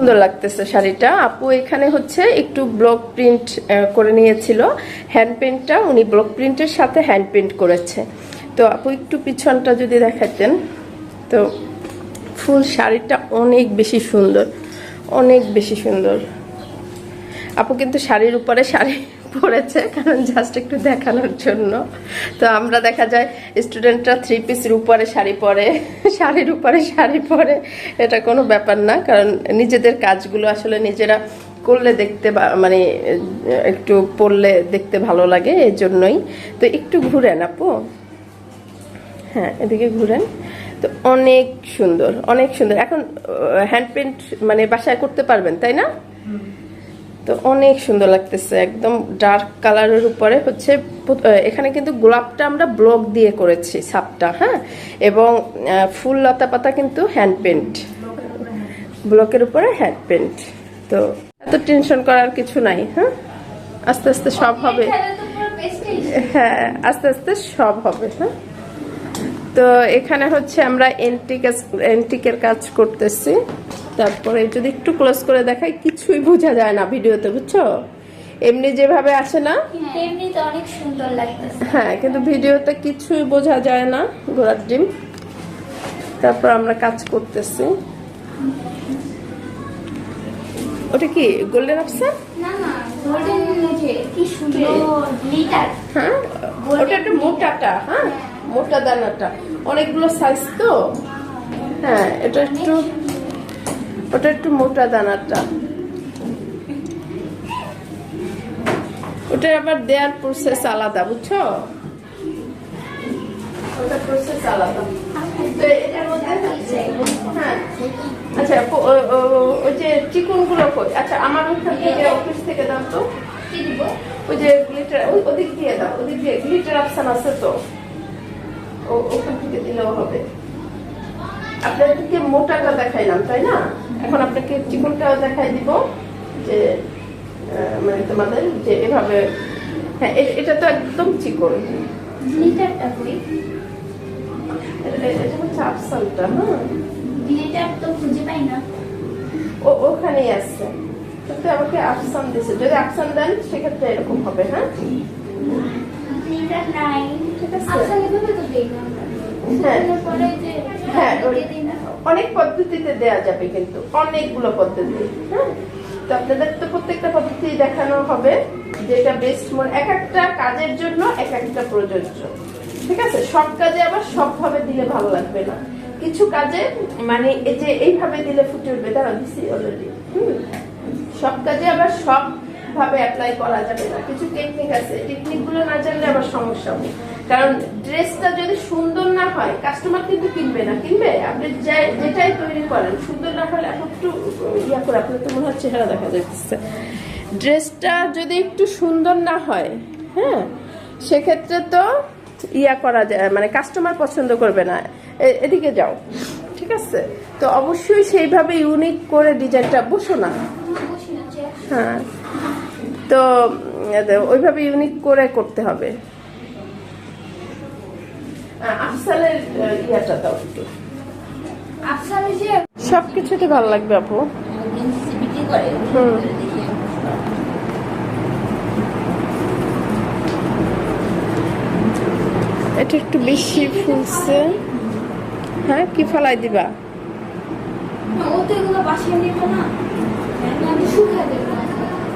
সুন্দর লাগতেছে শাড়িটা। আপু এখানে হচ্ছে একটু ব্লক প্রিন্ট করে নিয়েছিল। হ্যান্ড প্রিন্টটা উনি ব্লক প্রিন্টের সাথে হ্যান্ড প্রিন্ট করেছে। তো আপু একটু পিছনটা যদি দেখাতেন। তো ফুল শাড়িটা অনেক বেশি সুন্দর, অনেক বেশি সুন্দর। আপু কিন্তু শাড়ির উপরে শাড়ি পরেছে কারণ জাস্ট একটু দেখানোর জন্য। তো আমরা দেখা যায় স্টুডেন্টরা থ্রি পিসের উপরে শাড়ি পরে, শাড়ির উপরে শাড়ি পরে, এটা কোনো ব্যাপার না, কারণ নিজেদের কাজগুলো আসলে নিজেরা করলে দেখতে মানে একটু পরলে দেখতে ভালো লাগে এই জন্যই তো একটু ঘুরেন আপু। হ্যাঁ এদিকে ঘুরেন। তো অনেক সুন্দর অনেক সুন্দর। এখন হ্যান্ড প্রিন্ট মানে বাসায় করতে পারবেন, তাই না? তো অনেক সুন্দর লাগতেছে একদম ডার্ক কালারের উপরে হচ্ছে এখানে কিন্তু গোলাপটা আমরা ব্লক দিয়ে করেছি সাপটা হ্যাঁ? এবং ফুল লতা পাতা কিন্তু হ্যান্ড পেন্ট ব্লকের উপরে হ্যান্ড পেন্ট তো এত টেনশন করার কিছু নাই হ্যাঁ? আস্তে আস্তে সব হবে। হ্যাঁ আস্তে আস্তে সব হবে হ্যাঁ? তো এখানে হচ্ছে আমরা এন্টিক এন্টিকের কাজ করতেছি। তারপরে যদি একটু ক্লোজ করে দেখাই কিছুই বোঝা যায় না ভিডিওতে বুঝছ? এমনি যেভাবে আসে না। হ্যাঁ কিন্তু ভিডিওতে কিছুই বোঝা যায় না ঘোড়ার ডিম। তারপর আমরা কাজ করতেছি। ওটা কি গোল্ডেন অপশন না না গোল্ডেন কি সুন্দর গ্লিটার হ্যাঁ ওটা একটু মোটাটা হ্যাঁ। মোটা দানাটা। অনেকগুলো সাইজ তো? হ্যাঁ এটা একটু ওটা একটু মোটা দানাটা। ওটা আবার দেওয়ার প্রসেস আলাদা বুঝছ? ওটা প্রসেস আলাদা। তো এটার মধ্যে হ্যাঁ। আচ্ছা ওই যে চিকুনগুলো কই? আচ্ছা আমার ওখান থেকে অফিস থেকে দাম তো। ওই যে গ্লিটার ওদিক দিয়ে দাও ওদিক দিয়ে গ্লিটার অপশন আছে তো। ওখান থেকে দিলেও হবে। আপনাদেরকে মোটাটা দেখাইলাম তাই না? এখন আপনাকে চিকনটাও দেখাই দিব যে মানে তোমাদের যে এভাবে হ্যাঁ এটা তো একদম চিকন। গ্লিটারটা এটা হচ্ছে হ্যাঁ? গ্লিটার তো খুঁজে পাই না। ও ওখানেই আছে। কিন্তু আমাকে আফসান যদি আফসান দেন সেক্ষেত্রে এরকম হবে হ্যাঁ? গ্লিটার নাই। আচ্ছা। হ্যাঁ। হ্যাঁ অনেক পদ্ধতিতে দেয়া যাবে কিন্তু অনেকগুলো পদ্ধতি। হ্যাঁ। তো আপনাদের তো প্রত্যেকটা পদ্ধতি দেখানো হবে যেটা বেস্ট মনে এক একটা কাজের জন্য এক একটা প্রযোজ্য। ঠিক আছে? সব কাজে আবার সবভাবে দিলে ভালো লাগবে না। কিছু কাজে মানে এই যে এইভাবে দিলে ফুটে উঠবে তারা দিছি অলরেডি সব কাজে আবার সব ভাবে অ্যাপ্লাই করা যাবে না কিছু টেকনিক আছে। টেকনিকগুলো না জানলে আবার সমস্যা হবে। কারণ ড্রেসটা যদি সুন্দর না হয় কাস্টমার কিন্তু কিনবে না। কিনবে? আপনি যাই- যেটাই তৈরি করেন সুন্দর না হলে এখন একটু ইয়া করে আপনার তো মনে হয় চেহারা দেখা যাচ্ছে। ড্রেসটা যদি একটু সুন্দর না হয় হ্যাঁ সেক্ষেত্রে তো ইয়া করা যায় মানে কাস্টমার পছন্দ করবে না। এদিকে যাও ঠিক আছে? তো অবশ্যই সেইভাবে ইউনিক করে ডিজাইনটা বসো না। হ্যাঁ। তো ওইভাবে ইউনিক করে করতে হবে। আফসালের আহ, ইয়াটা দাও একটু। সব কিছুতে ভালো লাগবে আপু। বিক্রি করে হুম। এটা একটু বেশি ফুলছে। হ্যাঁ কি ফলাই দিবা? ও তো এগুলো বাসায় না। আমি শুকাই দেবো